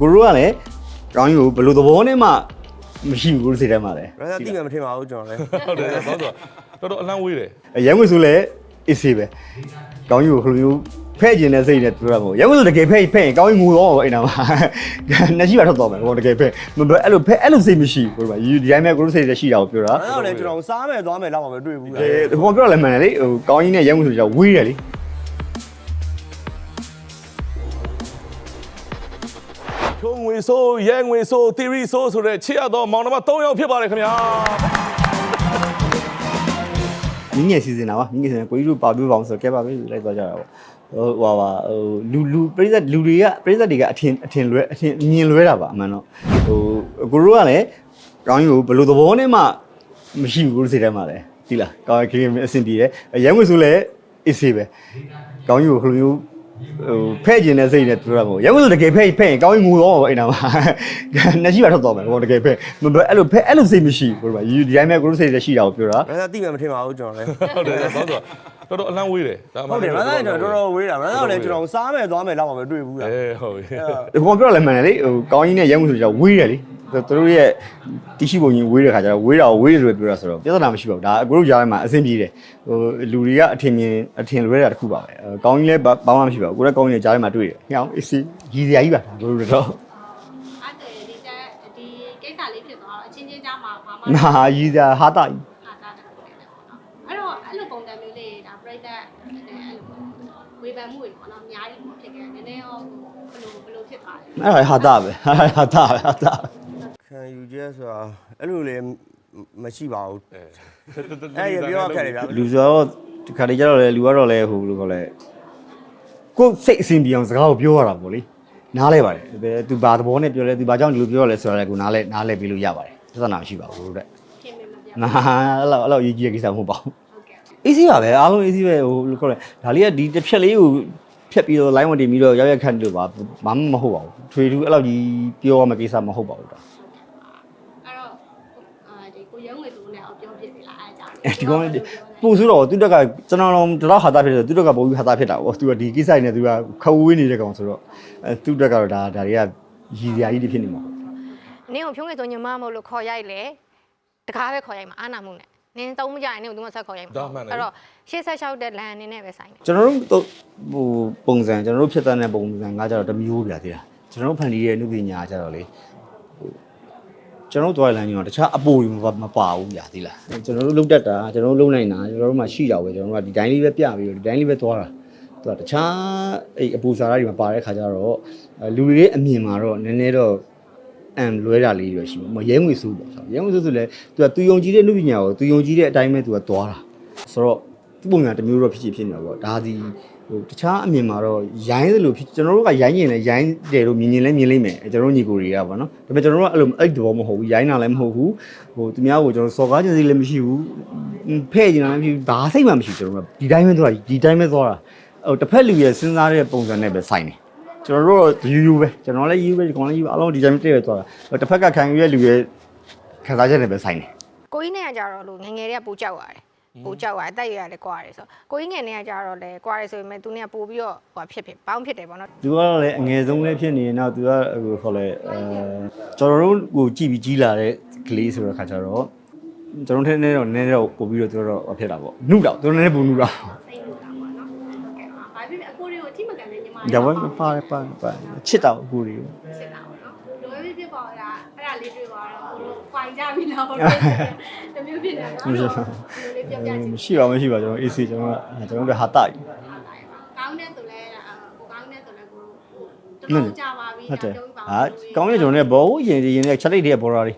ကိုရိုးကလည်းကောင်းကြီးကိုဘယ်လိုသဘောနဲ့မှမရှိဘူးကိုရိုးစိတ်ထဲမှာလည်းရသတိမှမထင်ပါဘူးကျွန်တော်လည်းဟုတ်တယ်ဆိုတော့တော်တော်အလန့်ဝေးတယ်ရန်ကုန်ဆိုလည်းအစ်စေးပဲကောင်းကြီးကိုခလိုမျိုးဖဲ့ကျင်တဲ့စိတ်နဲ့ပြောတာမဟုတ်ရန်ကုန်ဆိုတကယ်ဖဲ့ဖဲ့ရင်ကောင်းကြီးငိုတော့အိမ်နာမှာနှစ်ရှိပါထွက်သွားမယ်ဟိုတကယ်ဖဲ့မဘအဲ့လိုဖဲ့အဲ့လိုစိတ်မရှိဘူးကိုရိုးဒီတိုင်းမဲ့ကိုရိုးစိတ်ထဲရှိတာကိုပြောတာအဲ့တော့လည်းကျွန်တော်စားမယ်သွားမယ်တော့မှမတွေ့ဘူးအဲဟိုပြောရလဲမှန်တယ်လေဟိုကောင်းကြီးနဲ့ရန်ကုန်ဆိုကြဝေးတယ်လေ ဖြိုးငွေဆိုးရဲငွေဆိုးတီရီဆိုးဆိုတဲ့ချစ်ရတော့မောင်နှမ၃ယောက်ဖြစ်ပါတယ်ခင်ဗျာမြင်းငယ်စီစဉ်တာပါမြင်းငယ်စီစဉ်ကိုကြီးတို့ပါပြပါအောင်ဆိုတော့ကဲပါပဲလိုက်သွားကြတာပေါ့ဟိုဟိုပါဟိုလူလူပြိဿလူတွေကပြိဿတွေကအထင်အထင်လွဲအထင်မြင်လွဲတာပါအမှန်တော့ဟိုကိုရိုးကလည်းကောင်းကြီးကိုဘယ်လိုသဘောနဲ့မှမရှိဘူးကိုရိုးစိတ်ထဲမှာလည်းဒီလားကောင်းကြီးအဆင်ပြေတယ်ရန်ဝင်ဆိုလည်းအစ်စေးပဲကောင်းကြီးကိုခလိုမျိုး ဟိုဖဲ့ကျင်တဲ့စိတ်နဲ့ပြောတာမဟုတ်ရန်ကုန်ဆိုတကယ်ဖဲ့ဖဲ့ရင်ကောင်းကြီးငိုတော့အိမ်နာမှာနှစ်ရှိပါထွက်သွားမယ်ဟိုတကယ်ဖဲ့မဘအဲ့လိုဖဲ့အဲ့လိုစိတ်မရှိဘူးကိုရိုးဒီတိုင်းမဲ့ကိုရိုးစိတ်ထဲရှိတာကိုပြောတာရသတိမှမထင်ပါဘူးကျွန်တော်လည်းဟုတ်တယ်ဆိုတော့ တော်တော်အလန့်ဝေးတယ်ဒါမှဟုတ်တယ်ရသတိကျွန်တော်တော်တော်ဝေးတာရသတိလည်းကျွန်တော်စားမယ်သွားမယ်တော့မှမတွေ့ဘူးလားအဲဟုတ်ပြီဒီကောင်ပြောရလဲမှန်တယ်လေဟိုကောင်းကြီးနဲ့ရန်ကုန်ဆိုကြဝေးတယ်လေသူတို့ရဲ့တီရှိပုံကြီးဝေးတဲ့ခါကျတော့ဝေးတာကိုဝေးတယ်လို့ပြောတာဆိုတော့ပြဿနာမရှိပါဘူးဒါအကိုတို့ကြားထဲမှာအဆင်ပြေတယ်ဟိုလူတွေကအထင်မြင်အထင်လွဲတာတစ်ခုပါပဲအဲကောင်းကြီးလည်းဘာဘာမှမရှိပါဘူးကိုလည်းကောင်းကြီးနဲ့ကြားထဲမှာတွေ့တယ်ဟဲ့အောင်အစီကြီးစရာကြီးပါဒါတို့တော့အဲ့ဒါဒီတက်ဒီကိစ္စလေးဖြစ်သွားတော့အချင်းချင်းကြားမှာဘာမှနာကြီးစရာဟာတာကြီးဟာတာတခုတည်းပေါ့နော် အဲ့တော့အဲ့လိုပုံစံမျိုးလေးဒါပြိတ္တအဲ့လိုဝေဖန်မှုတွေပေါ့နော်အများကြီးဖြစ်ခဲ့တယ်နည်းနည်းရောဘယ်လိုဘယ်လိုဖြစ်သွားလဲအဲ့ဒါဟာတာပဲဟာတာပဲဟာတာခံယူချက်ဆိုတာအဲ့လိုလည်းမရှိပါဘူးအဲအဲ့ရပြောခက်တယ်ဗျာလူဆိုတော့ဒီခါတည်းကျတော့လေလူကတော့လေဟိုဘယ်လိုခေါ်လဲကိုယ်စိတ်အဆင်ပြေအောင်စကားကိုပြောရတာပေါ့လေနားလဲပါတယ်သူဘာသဘောနဲ့ပြောလဲသူဘာကြောင့်ဒီလိုပြောရလဲဆိုတာလည်းကိုနားလဲနားလဲပြီးလို့ရပါတယ်သဿနာမရှိပါဘူးတဲ့ခ င်မင်မပြနာအဲ့လောက်အဲ့လောက်ရေးကြီးတဲ့ကိစ္စမဟုတ်ပါဘူးဟုတ်ကဲ့ easy ပါပဲအားလုံး easy ပဲဟိုဘယ်လိုခေါ်လဲဒါလေးကဒီတစ်ဖြက်လေးကိုဖြတ်ပြီးတော့ line ဝင်တင်ပြီးတော့ရောက်ရက်ခန့်လို့ပါဘာမှမဟုတ်ပါဘူးထွေထူးအဲ့လောက်ကြီးပြောရမယ့်ကိစ္စမဟုတ်ပါဘူးဒါအဲ့တော့အာဒီကိုရုံးငွေဆိုနဲ့အောင်ပြောဖြစ်ပြီလားအဲ့အကြောင်းဒီကောင်ပို့ဆိုတော့သူတက်ကကျွန်တော်တို့တော့ဟာတာဖြစ်တယ်သူတက်ကပုံပြီးဟာတာဖြစ်တာပေါ့သူကဒီကိစ္စနဲ့သူကခဝေးနေတဲ့ကောင်ဆိုတော့အဲသူတက်ကတော့ဒါဒါတွေကရည်စရာကြီးတွေဖြစ်နေမှာပေါ့ နင်းကိုဖြုံးငယ်ဆိုညီမမဟုတ်လို့ခေါ်ရိုက်လေ တကားပဲခေါ်ရိုက်မှာအာနာမှုနဲ့နင်းသုံးမကြရင်နင်းကိုသူမဆက်ခေါ်ရိုက်မှာအဲ့တော့ရှေ့ဆက်လျှောက်တဲ့လမ်းနင်းနဲ့ပဲဆိုင်တယ်ကျွန်တော်တို့ဟိုပုံစံကျွန်တော်တို့ဖြစ်တဲ့ပုံစံကကြတော့တစ်မျိုးပြသေးတာကျွန်တော်တို့ဖန်တီးရဲ့အမှုပညာကြတော့လေဟိုကျွန်တော်တို့သွားလမ်းကြီးတော့တခြားအပိုတွေမပါမပါဘူးညာသေးလားကျွန်တော်တို့လုတ်တက်တာကျွန်တော်တို့လုံနိုင်တာကျွန်တော်တို့မှရှိတာပဲကျွန်တော်တို့ကဒီတိုင်းလေးပဲပြပြီးတော့ဒီတိုင်းလေးပဲသွားတာသူကတခြားအဲ့အပူစာရတွေမပါတဲ့ခါကျတော့အဲလူတွေရဲ့အမြင်မှာတော့နည်းနည်းတော့ အမ်လွဲတာလေးတွေရှိမှာမရဲငွေစိုးပေါ့ဆိုရဲငွေစိုးဆိုလဲသူကသူယုံကြည်တဲ့လူပညာကိုသူယုံကြည်တဲ့အတိုင်းပဲသူကသွားတာဆိုတော့သူ့ပုံစံတစ်မျိုးတော့ဖြစ်ဖြစ်ဖြစ်နေတာပေါ့ဒါဒီဟိုတခြားအမြင်မှာတော့ရိုင်းသလိုဖြစ်ကျွန်တော်တို့ကရိုင်းရင်လည်းရိုင်းတယ်လို့မြင်ရင်လည်းမြင်လိမ့်မယ်ကျွန်တော်တို့ညီကိုတွေကပေါ့နော်ဒါပေမဲ့ကျွန်တော်တို့ကအဲ့လိုအဲ့ဒီသဘောမဟုတ်ဘူးရိုင်းတာလည်းမဟုတ်ဘူးဟိုသူများကိုကျွန်တော်စော်ကားခြင်းစိလည်းမရှိဘူးဖဲ့ခြင်းလည်းမရှိဘူးဒါစိတ်မှမရှိဘူးကျွန်တော်တို့ကဒီတိုင်းပဲသွားဒီတိုင်းပဲသွားတာဟိုတစ်ဖက်လူရဲ့စဉ်းစားတဲ့ပုံစံနဲ့ပဲဆိုင်တယ် ကျွန်တော်တို့ယူယူပဲကျွန်တော်လည်းယူပဲဒီကောင်လည်းယူအားလုံးဒီတိုင်းပဲတည့်ရသွားတာတစ်ဖက်ကခံယူရဲ့လူရဲ့ခံစားချက်နဲ့ပဲဆိုင်တယ်ကိုကြီးနဲ့ကကြတော့လို့ငယ်ငယ်တွေကပူကြောက်ရတယ်ပူကြောက်ရတယ်အသက်အရွယ်ကလည်းကွာတယ်ဆိုတော့ကိုကြီးငယ်နဲ့ကကြတော့လေကွာတယ်ဆိုပေမဲ့သူနဲ့ကပို့ပြီးတော့ဟိုဖြစ်ဖြစ်ဘောင်းဖြစ်တယ်ပေါ့နော်သူကတော့လည်းအငယ်ဆုံးလည်းဖြစ်နေရင်တော့သူကဟိုခေါ်လဲအဲကျွန်တော်တို့ကိုကြည့်ပြီးကြီးလာတဲ့ကလေးဆိုတော့ခါကျတော့ကျွန်တော်ထင်းနေတော့နည်းနည်းတော့ပို့ပြီးတော့သူကတော့ဖြစ်တာပေါ့နှုတ်တော့သူနည်းနည်းပို့နှုတ်တော့ စိတ်လို့တာပေါ့နော်ဟုတ်ကဲ့ပါဘာဖြစ်ဖြစ်အကိုတွေကိုအ ထိမကန်တဲ့ညီမရပါပါပါပါပါချစ်တော့အကူတွေကိုဖြစ်တာပေါ့နော်လိုပဲဖြစ်ပါတာအဲ့ဒါလေးတွေ့ပါတော့ကိုတို့ဖိုင်ကြပြီလားဟုတ်တယ်တမျိုးဖြစ်နေတာနော်လိုလေးပြပြချင်းရှိပါမရှိပါကျွန်တော် AC ကျွန်တော်ကကျွန်တော်တို့ဟာတာကြီးကောင်းတဲ့ဆိုလဲကိုကောင်းတဲ့ဆိုလဲကိုတော်တော်ကြာပါပြီဟုတ်တယ်ဟာကောင်းရင်ကျွန်တော်လည်းဘောရင်ရင်နဲ့ချက်လိုက်တဲ့ဘော်ရာတွေ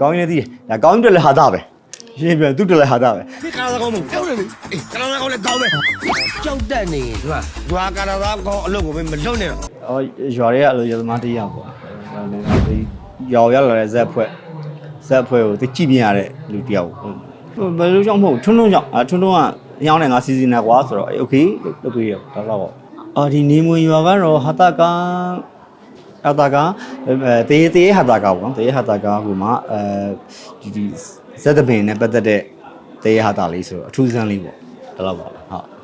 ကောင်းရင်လည်းသိတယ်ဒါကောင်းတယ်လည်းဟာတာပဲ ရှင်းပြန်သူတယ်လည်းဟာတာပဲ ဒီကာလာကောင်းမကြောက်နေပြီအေးကာလာကောင်းလည်းကောင်းပဲကြောက်တတ်နေသူကဒွာကာလာကောင်းအလုပ်ကိုမလွတ်နဲ့တော့ အော်ရွာတွေကအလိုရသမားတရပေါ့ဒါလည်းဒီရောင်ရလာတဲ့ဇက်ဖွဲ့ဇက်ဖွဲ့ကိုသူကြည့်မြင်ရတဲ့လူတယောက်ဘယ်လိုကြောင့်မဟုတ်ထွန်းထွန်းကြောင့်အထွန်းထွန်းကညောင်းနေငါစီစီနေကွာဆိုတော့โอเคလုပ်ပေးရတော့တော့ပေါ့အော်ဒီနေမွေရွာကတော့ဟာတာကာ ဟာတာကာအဲတေးတေးဟာတာကာပေါ့နော်တေးဟာတာကာဟိုမှာအဲဒီဒီဇက်တပင်နဲ့ပတ်သက်တဲ့တေးဟာတာလေးဆိုတော့အထူးဆန်းလေးပေါ့ဒါတော့ပါ